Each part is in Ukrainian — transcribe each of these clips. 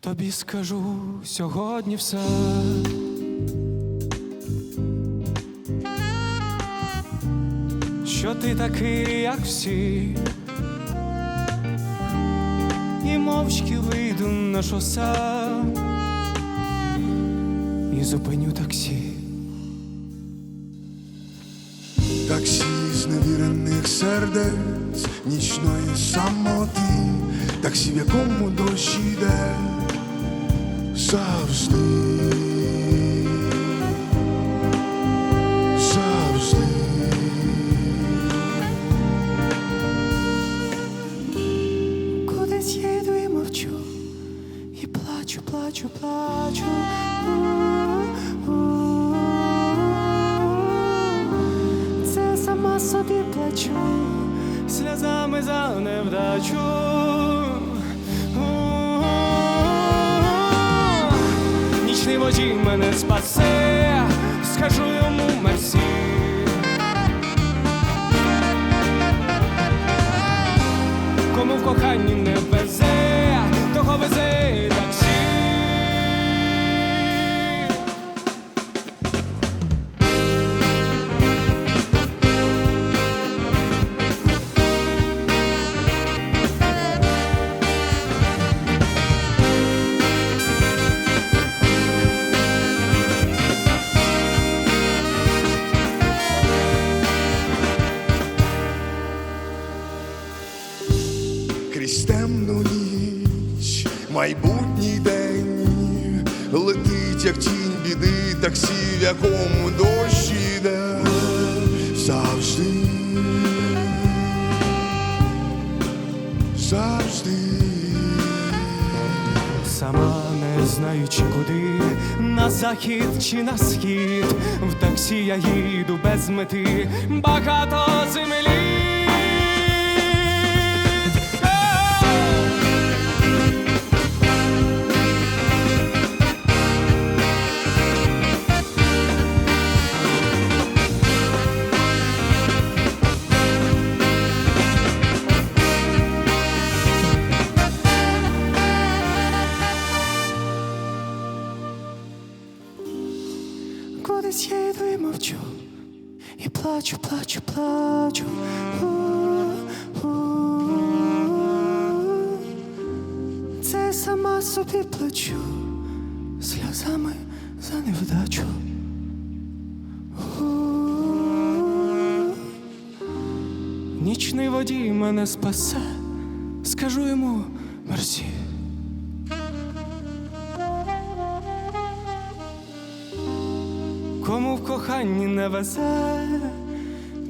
Тобі скажу сьогодні все. Що ти такий, як всі, і мовчки вийду на шосе і зупиню таксі. Таксі зневірених сердець, нічної самоти, таксі, в якому дощ іде. Завжди. Плачу, плачу. Це сама собі плачу, сльозами за невдачу. Нічний водій мене спасе, Крізь темну ніч, майбутній день летить, як тінь біди, таксі, в якому дощ іде. Завжди, завжди. Сама не знаючи куди, на захід чи на схід, в таксі я їду без мети, багато землі. Кудись їду і мовчу, і плачу, плачу, плачу. Це я сама собі плачу, сльозами за невдачу. Нічний водій мене спасе, скажу йому мерсі. Кому в коханні не везе,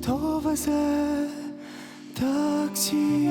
то везе таксі.